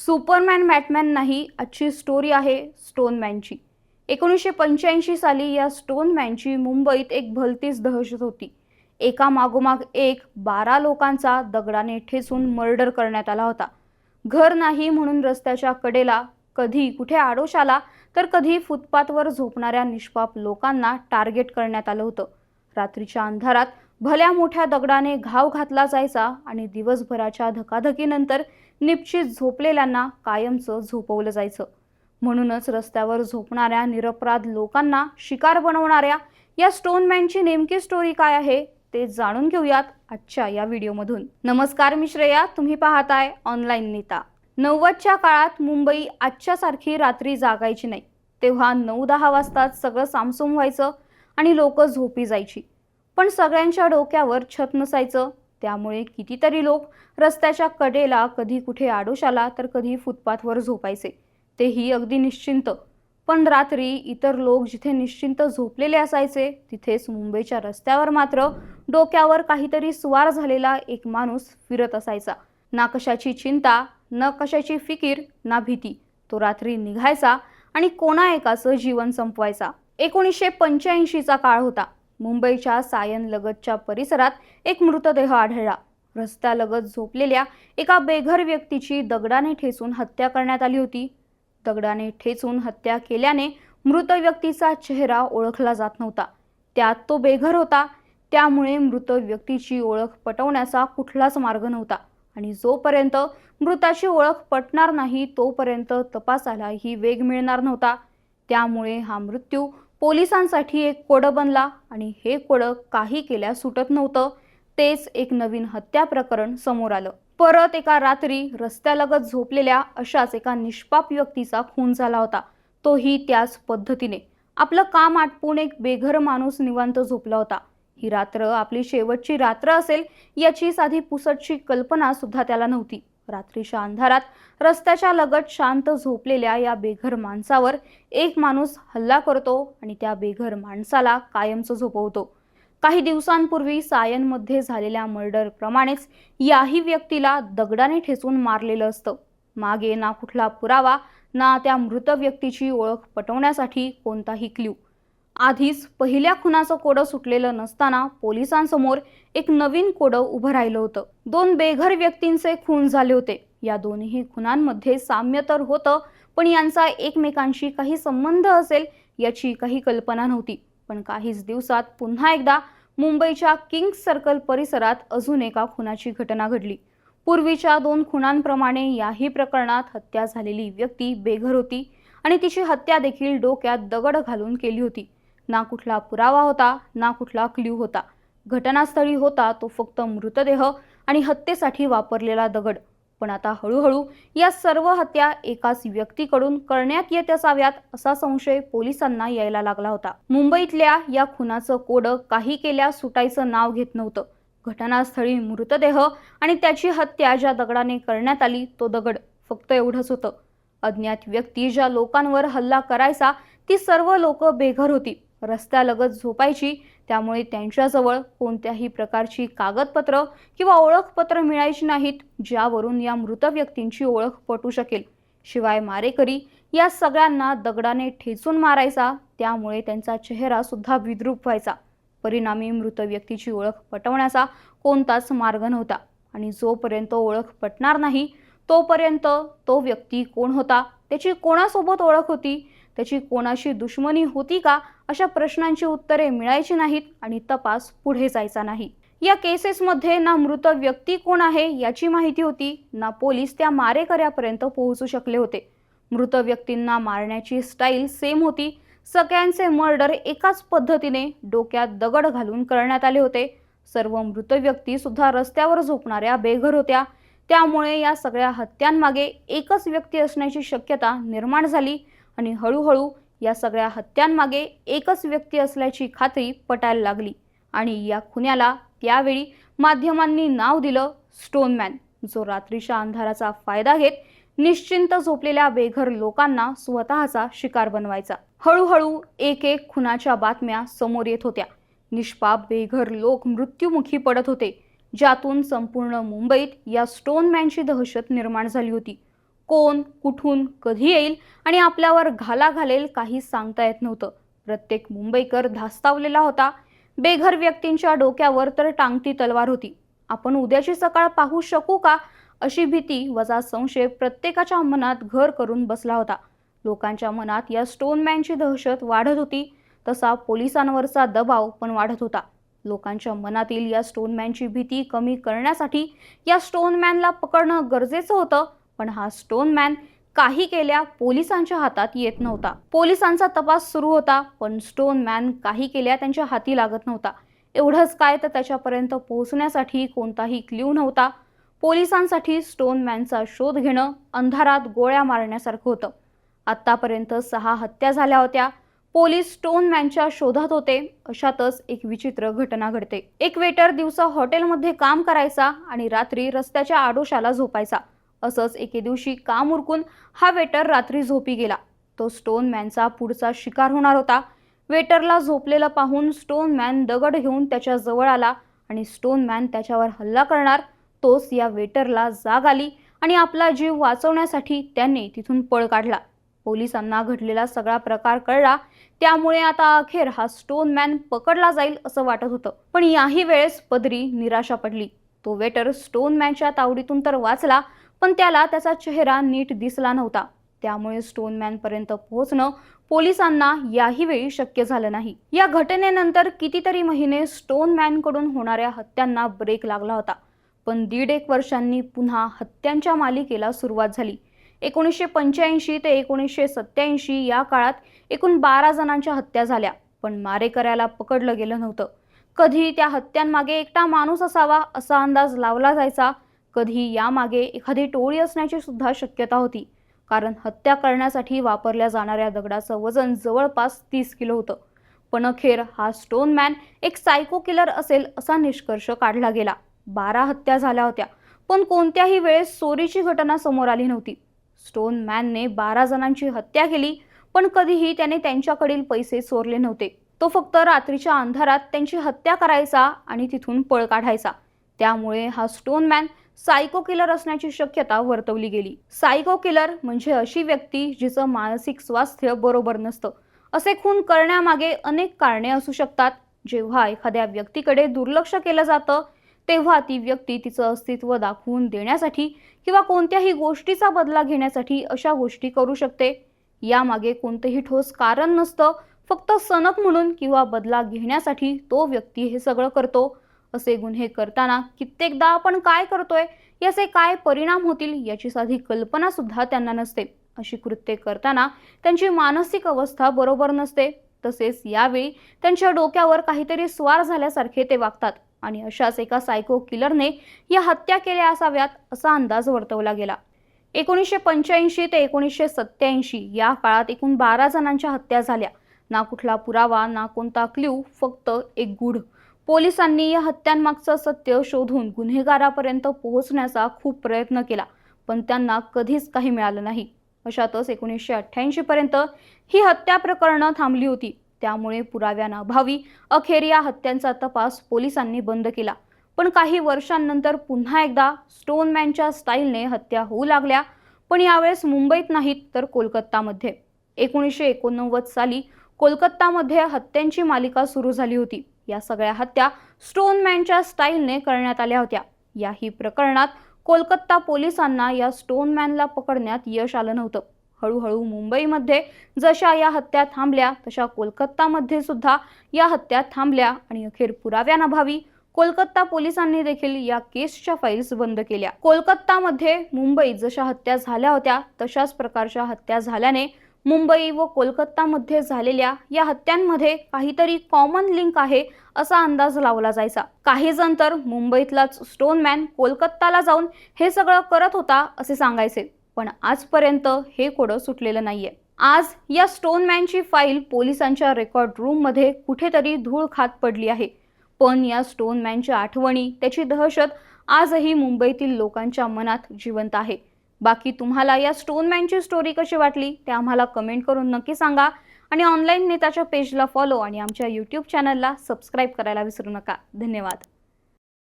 Superman Batman नाही आजची story आहे स्टोनमॅनची एकोणीसशे पंच्याऐंशी साली या स्टोनमॅनची मुंबईत एक भलतीच दहशत होती. एका मागोमाग एक बारा लोकांचा दगडाने ठेचून मर्डर करण्यात आला होता. घर नाही म्हणून रस्त्याच्या कडेला कधी कुठे आडोश आला तर कधी फुटपाथवर झोपणाऱ्या निष्पाप लोकांना टार्गेट करण्यात आलं होतं. रात्रीच्या अंधारात भल्या मोठ्या दगडाने घाव घातला जायचा आणि दिवसभराच्या धकाधकीनंतर निपचित झोपलेल्यांना कायमचं झोपवलं जायचं. म्हणूनच रस्त्यावर झोपणाऱ्या निरपराध लोकांना शिकार बनवणाऱ्या या स्टोनमॅनची नेमकी स्टोरी काय आहे ते जाणून घेऊयात आजच्या या व्हिडिओमधून. नमस्कार मी श्रेया. तुम्ही पाहताय ऑनलाईन नेता. नव्वदच्या काळात मुंबई आजच्या सारखी रात्री जागायची नाही. तेव्हा नऊ दहा वाजताच सगळं सामसूम व्हायचं आणि लोक झोपी जायची. पण सगळ्यांच्या डोक्यावर छत नसायचं त्यामुळे कितीतरी लोक रस्त्याच्या कडेला कधी कुठे आडोश आला तर कधी फुटपाथवर झोपायचे. तेही अगदी निश्चिंत. पण रात्री इतर लोक जिथे निश्चिंत झोपलेले असायचे तिथेच मुंबईच्या रस्त्यावर मात्र डोक्यावर काहीतरी स्वार झालेला एक माणूस फिरत असायचा. ना कशाची चिंता न कशाची फिकीर ना भीती. तो रात्री निघायचा आणि कोणा एकाचं जीवन संपवायचा. एकोणीसशे पंच्याऐंशीचा काळ होता. मुंबईच्या सायनलगतच्या परिसरात एक मृतदेह आढळला. रस्त्यालगत झोपलेल्या एका बेघर व्यक्तीची दगडाने ठेचून हत्या करण्यात आली होती. दगडाने ठेचून हत्या केल्याने मृत व्यक्तीचा चेहरा ओळखला जात नव्हता. त्यात तो बेघर होता. त्यामुळे मृत व्यक्तीची ओळख पटवण्याचा कुठलाच मार्ग नव्हता आणि जोपर्यंत मृताची ओळख पटणार नाही तोपर्यंत तपासालाही वेग मिळणार नव्हता. त्यामुळे हा मृत्यू पोलिसांसाठी एक कोडं बनला आणि हे कोडं काही केल्या सुटत नव्हतं. तेच एक नवीन हत्या प्रकरण समोर आलं. परत एका रात्री रस्त्यालगत झोपलेल्या अशाच एका निष्पाप व्यक्तीचा खून झाला होता. तोही त्याच पद्धतीने. आपलं काम आटपून एक बेघर माणूस निवांत झोपला होता. ही रात्र आपली शेवटची रात्र असेल याची साधी पुसटची कल्पना सुद्धा त्याला नव्हती. रात्रीच्या अंधारात रस्त्याच्या लगत शांत झोपलेल्या या बेघर माणसावर एक माणूस हल्ला करतो आणि त्या बेघर माणसाला कायमचं झोपवतो. काही दिवसांपूर्वी सायनमध्ये झालेल्या मर्डरप्रमाणेच याही व्यक्तीला दगडाने ठेचून मारलेलं असतं. मागे ना कुठला पुरावा ना त्या मृत व्यक्तीची ओळख पटवण्यासाठी कोणताही क्ल्यू आधीच पहिल्या खुनाचं कोडं सुटलेलं नसताना पोलिसांसमोर एक नवीन कोडं उभं राहिलं होतं. दोन बेघर व्यक्तींचे खून झाले होते. या दोन्ही खुनांमध्ये साम्य तर होतं पण यांचा एकमेकांशी काही संबंध असेल याची काही कल्पना नव्हती. पण काहीच दिवसात पुन्हा एकदा मुंबईच्या किंग्स सर्कल परिसरात अजून एका खुनाची घटना घडली. पूर्वीच्या दोन खुनांप्रमाणे याही प्रकरणात हत्या झालेली व्यक्ती बेघर होती आणि तिची हत्या देखील डोक्यात दगड घालून केली होती. ना कुठला पुरावा होता ना कुठला क्ल्यू होता. घटनास्थळी होता तो फक्त मृतदेह आणि हत्येसाठी वापरलेला दगड. पण आता हळूहळू या सर्व हत्या एकाच व्यक्तीकडून करण्यात येत असाव्यात असा संशय पोलिसांना यायला लागला होता. मुंबईतल्या या खुनाचं कोडं काही केल्या सुटायचं नाव घेत नव्हतं. घटनास्थळी मृतदेह आणि त्याची हत्या ज्या दगडाने करण्यात आली तो दगड फक्त एवढंच होतं. अज्ञात व्यक्ती ज्या लोकांवर हल्ला करायचा ती सर्व लोक बेघर होती. रस्त्यालगत झोपायची त्यामुळे त्यांच्याजवळ कोणत्याही प्रकारची कागदपत्र किंवा ओळखपत्र मिळायची नाहीत ज्यावरून या मृत व्यक्तींची ओळख पटू शकेल. शिवाय मारेकरी या सगळ्यांना दगडाने ठेचून मारायचा त्यामुळे त्यांचा चेहरा सुद्धा विद्रूप व्हायचा. परिणामी मृत व्यक्तीची ओळख पटवण्याचा कोणताच मार्ग नव्हता आणि जोपर्यंत ओळख पटणार नाही तोपर्यंत तो व्यक्ती कोण होता त्याची कोणासोबत ओळख होती त्याची कोणाशी दुश्मनी होती का? अशा प्रश्नांची उत्तरे मिळायची नाहीत आणि तपास पुढे जायचा नाही. या केसेसमध्ये ना मृत व्यक्ती कोण आहे याची माहिती होती ना पोलीस त्या मारेकऱ्यापर्यंत पोहोचू शकले होते. मृत व्यक्तींना मारण्याची स्टाईल सेम होती. सगळ्यांचे मर्डर एकाच पद्धतीने डोक्यात दगड घालून करण्यात आले होते. सर्व मृत व्यक्ती सुद्धा रस्त्यावर झोपणाऱ्या बेघर होत्या. त्यामुळे या सगळ्या हत्यांमागे एकच व्यक्ती असण्याची शक्यता निर्माण झाली. आणि हळूहळू या सगळ्या हत्यांमागे एकच व्यक्ती असल्याची खात्री पटायला लागली. आणि या खुन्याला त्यावेळी माध्यमांनी नाव दिलं स्टोनमॅन जो रात्रीच्या अंधाराचा फायदा घेत निश्चिंत झोपलेल्या बेघर लोकांना स्वतःचा शिकार बनवायचा. हळूहळू एक एक खुनाच्या बातम्या समोर येत होत्या. निष्पाप बेघर लोक मृत्युमुखी पडत होते. ज्यातून संपूर्ण मुंबईत या स्टोनमॅनची दहशत निर्माण झाली होती. कोण कुठून कधी येईल आणि आपल्यावर घाला घालेल काही सांगता येत नव्हतं. प्रत्येक मुंबईकर धास्तावलेला होता. बेघर व्यक्तींच्या डोक्यावर तर टांगती तलवार होती. आपण उद्याची सकाळ पाहू शकू का? अशी भीती वजा संशय प्रत्येकाच्या मनात घर करून बसला होता. लोकांच्या मनात या स्टोनमॅनची दहशत वाढत होती. तसा पोलिसांवरचा दबाव पण वाढत होता. लोकांच्या मनातील या स्टोनमॅनची भीती कमी करण्यासाठी या स्टोनमॅनला पकडणं गरजेचं होतं. पण हा स्टोन मॅन काही केल्या पोलिसांच्या हातात येत नव्हता. पोलिसांचा तपास सुरू होता पण स्टोन मॅन काही केल्या त्यांच्या हाती लागत नव्हता. एवढंच काय तर त्याच्यापर्यंत पोहोचण्यासाठी कोणताही क्ल्यू नव्हता. पोलिसांसाठी स्टोन मॅनचा शोध घेणं अंधारात गोळ्या मारण्यासारखं होतं. आत्तापर्यंत सहा हत्या झाल्या होत्या. पोलीस स्टोन मॅनच्या शोधात होते. अशातच एक विचित्र घटना घडते. एक वेटर दिवसा हॉटेलमध्ये काम करायचा आणि रात्री रस्त्याच्या आडोशाला झोपायचा. असंच एके दिवशी काम उरकून हा वेटर रात्री झोपी गेला. तो स्टोनमॅनचा पुढचा शिकार होणार होता. वेटरला झोपलेलं पाहून स्टोनमॅन दगड घेऊन त्याच्याजवळ आला आणि स्टोनमॅन त्याच्यावर हल्ला करणार. तोच या वेटरला जाग आली आणि आपला जीव वाचवण्यासाठी त्याने तिथून पळ काढला. पोलिसांना घडलेला सगळा प्रकार कळला. त्यामुळे आता अखेर हा स्टोन मॅन पकडला जाईल असं वाटत होतं. पण याही वेळेस पदरी निराशा पडली. तो वेटर स्टोन मॅनच्या तावडीतून तर वाचला पण त्याला त्याचा चेहरा नीट दिसला नव्हता. त्यामुळे स्टोन पोहोचणं पोलिसांना याही वेळी शक्य झालं नाही. या घटनेनंतर कितीतरी महिने स्टोन होणाऱ्या हत्यांना ब्रेक लागला होता. पण दीड एक वर्षांनी पुन्हा हत्यांच्या मालिकेला सुरुवात झाली. एकोणीसशे पंच्याऐंशी ते एकोणीसशे सत्याऐंशी या काळात एकूण बारा जणांच्या हत्या झाल्या पण मारेकऱ्याला पकडलं गेलं नव्हतं. कधी त्या हत्यांमागे एकटा माणूस असावा असा अंदाज लावला जायचा कधी यामागे एखादी टोळी असण्याची सुद्धा शक्यता होती. कारण हत्या करण्यासाठी वापरल्या जाणाऱ्या दगडाचं वजन जवळपास तीस किलो होतं. पण अखेर हा स्टोन मॅन एक सायको किलर असेल असा निष्कर्ष काढला गेला. बारा हत्या झाल्या होत्या पण कोणत्याही वेळेस चोरीची घटना समोर आली नव्हती. स्टोन मॅनने बारा जणांची हत्या केली पण कधीही त्याने त्यांच्याकडील पैसे चोरले नव्हते. तो फक्त रात्रीच्या अंधारात त्यांची हत्या करायचा आणि तिथून पळ काढायचा. त्यामुळे हा स्टोन मॅन सायको किलर असण्याची शक्यता वर्तवली गेली. सायको किलर म्हणजे अशी व्यक्ती जिचं मानसिक स्वास्थ्य बरोबर नसतं. असे खून करण्यामागे अनेक कारणे असू शकतात. जेव्हा एखाद्या व्यक्तीकडे दुर्लक्ष केलं जातं तेव्हा ती व्यक्ती तिचं अस्तित्व दाखवून देण्यासाठी किंवा कोणत्याही गोष्टीचा बदला घेण्यासाठी अशा गोष्टी करू शकते. यामागे कोणतंही ठोस कारण नसतं. फक्त सनक म्हणून किंवा बदला घेण्यासाठी तो व्यक्ती हे सगळं करतो. असे गुन्हे करताना कित्येकदा आपण काय करतोय याचे काय परिणाम होतील याची साधी कल्पना सुद्धा त्यांना नसते. अशी कृत्ये करताना त्यांची मानसिक अवस्था बरोबर नसते. तसेच यावेळी त्यांच्या डोक्यावर काहीतरी स्वार झाल्यासारखे ते वागतात आणि अशाच एका सायको किलरने या हत्या केल्या असाव्यात असा अंदाज वर्तवला गेला. एकोणीसशे पंच्याऐंशी ते एकोणीसशे सत्त्याऐंशी या काळात एकूण बारा जणांच्या हत्या झाल्या. ना कुठला पुरावा ना कोणता क्ल्यू फक्त एक गुढ. पोलिसांनी या हत्यांमागचं सत्य शोधून गुन्हेगारापर्यंत पोहोचण्याचा खूप प्रयत्न केला पण त्यांना कधीच काही मिळालं नाही. अशातच एकोणीसशे अठ्ठ्याऐंशी पर्यंत ही हत्या प्रकरणं थांबली होती. त्यामुळे पुराव्यांअभावी अखेर या हत्यांचा तपास पोलिसांनी बंद केला. पण काही वर्षांनंतर पुन्हा एकदा स्टोनमॅनच्या स्टाईलने हत्या होऊ लागल्या पण यावेळेस मुंबईत नाहीत तर कोलकातामध्ये. एकोणीसशे एकोणनव्वद साली कोलकातामध्ये हत्यांची मालिका सुरू झाली होती. या सगळ्या हत्या स्टोनमॅनच्या स्टाईलने करण्यात आल्या होत्या. याही प्रकरणात कोलकाता पोलिसांना या स्टोनमॅनला पकडण्यात यश आलं नव्हतं. हळूहळू मुंबईमध्ये जशा या हत्या थांबल्या तशा कोलकातामध्ये सुद्धा या हत्या थांबल्या आणि अखेर पुराव्यांअभावी कोलकाता पोलिसांनी देखील या केसच्या फाईल्स बंद केल्या. कोलकातामध्ये मुंबईत जशा हत्या झाल्या होत्या तशाच प्रकारच्या हत्या झाल्याने मुंबई व कोलकातामध्ये झालेल्या या हत्यांमध्ये काहीतरी कॉमन लिंक आहे असा अंदाज लावला जायचा. काही जण तर मुंबईतलाच स्टोनमॅन कोलकाताला जाऊन हे सगळं करत होता असे सांगायचे. पण आजपर्यंत हे कोडं सुटलेलं नाहीये. आज या स्टोनमॅनची फाईल पोलिसांच्या रेकॉर्ड रूममध्ये कुठेतरी धूळ खात पडली आहे. पण या स्टोनमॅनच्या आठवणी त्याची दहशत आजही मुंबईतील लोकांच्या मनात जिवंत आहे. बाकी तुम्हाला या स्टोनमॅनची स्टोरी कशी वाटली ते आम्हाला कमेंट करून नक्की सांगा. आणि ऑनलाईन नेताच्या पेजला फॉलो आणि आमच्या यूट्यूब चॅनलला सबस्क्राईब करायला विसरू नका. धन्यवाद.